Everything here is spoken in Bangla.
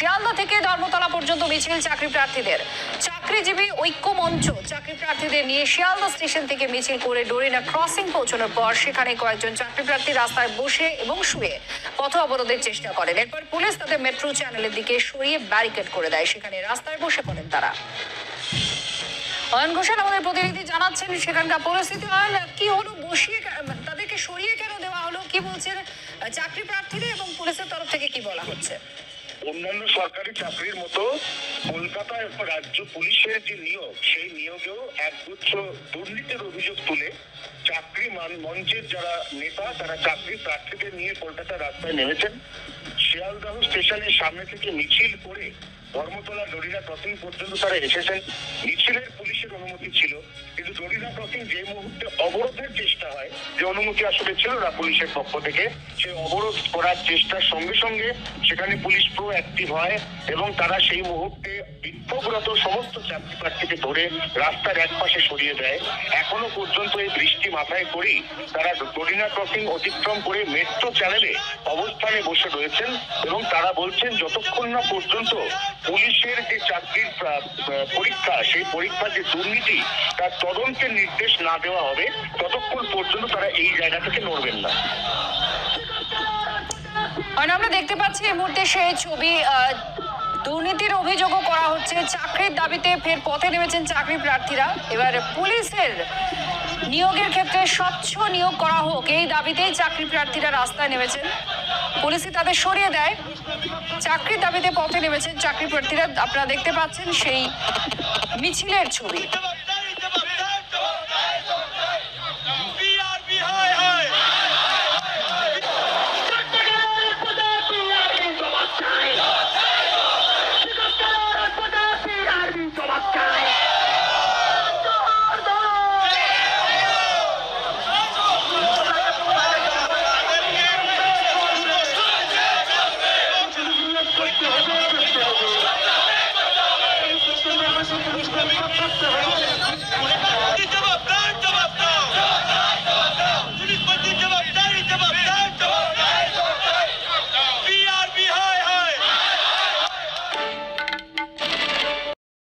শিয়ালদা থেকে ধর্মতলা পর্যন্ত মিছিল চাকরি প্রার্থীদের। চাকরিজীবী ঐক্য মঞ্চ চাকরি প্রার্থীদের নিয়ে শিয়ালদা স্টেশন থেকে মিছিল করে ডোরিনা ক্রসিং পৌঁছানোর পর সেখানে কয়েকজন চাকরি প্রার্থী রাস্তায় বসে এবং শুয়ে পথ অবরোধের চেষ্টা করেন। এরপর পুলিশ তাদের মেট্রো চ্যানেলের দিকে সরিয়ে ব্যারিকেড করে দেয়। সেখানে রাস্তায় বসে পড়েন তারা। অয়ন ঘোষাল আমাদের প্রতিনিধি জানাচ্ছেন সেখানকার পরিস্থিতি। অয়ন, কি হলো? বসিয়ে তাদেরকে সরিয়ে কেন দেওয়া হলো? কি বলছেন চাকরি প্রার্থীদের এবং পুলিশের তরফ থেকে কি বলা হচ্ছে? অন্যান্য সরকারি চাকরির মতো কলকাতা রাজ্য পুলিশের যে নিয়োগ, সেই নিয়োগেও একগুচ্ছ দুর্নীতির অভিযোগ তুলে চাকরি মান- মঞ্চের যারা নেতা, তারা চাকরি প্রার্থীদের নিয়ে কলকাতা রাস্তায় নেমেছেন। শিয়ালদাহ স্টেশনের সামনে থেকে মিছিল করে ধর্মতলা ডরিনা ক্রসিং পর্যন্ত তারা এসেছেন মিছিলের পুলিশের অনুমতি ছিল, কিন্তু ডরিনা ক্রসিং যে মুহূর্তে অবরোধের চেষ্টা হয়, যে অনুমতি আসলে ছিল না পুলিশের পক্ষ থেকে সেই অবরোধ করার চেষ্টার সঙ্গে সঙ্গে সেখানে পুলিশ প্রো অ্যাক্টিভ হয় এবং তারা সেই মুহূর্তে বিক্ষোভরত সমস্ত চাকরি প্রার্থীকে ধরে রাস্তার এক পাশে সরিয়ে দেয়। এখনও পর্যন্ত এই বৃষ্টি মাথায় করেই তারা ডরিনা ক্রসিং অতিক্রম করে মেট্রো চ্যানেলে অবস্থানে বসে রয়েছেন এবং তারা বলছেন, যতক্ষণ না পর্যন্ত পুলিশের যে চাকরির পরীক্ষা, সেই পরীক্ষার যে দুর্নীতি, তার তদন্তের নির্দেশ না দেওয়া হবে, ততক্ষণ পর্যন্ত তারা এই জায়গা থেকে নড়বেন না। অয়ন আমরা দেখতে পাচ্ছি এই মুহূর্তে সেই ছবি দুর্নীতির অভিযোগও করা হচ্ছে। চাকরির দাবিতে ফের পথে নেমেছেন চাকরি প্রার্থীরা। এবার পুলিশের নিয়োগের ক্ষেত্রে স্বচ্ছ নিয়োগ করা হোক, এই দাবিতেই চাকরি প্রার্থীরা রাস্তায় নেমেছেন। পুলিশই তাদের সরিয়ে দেয়। চাকরির দাবিতে পথে নেমেছেন চাকরি প্রার্থীরা। আপনারা দেখতে পাচ্ছেন সেই মিছিলের ছবি।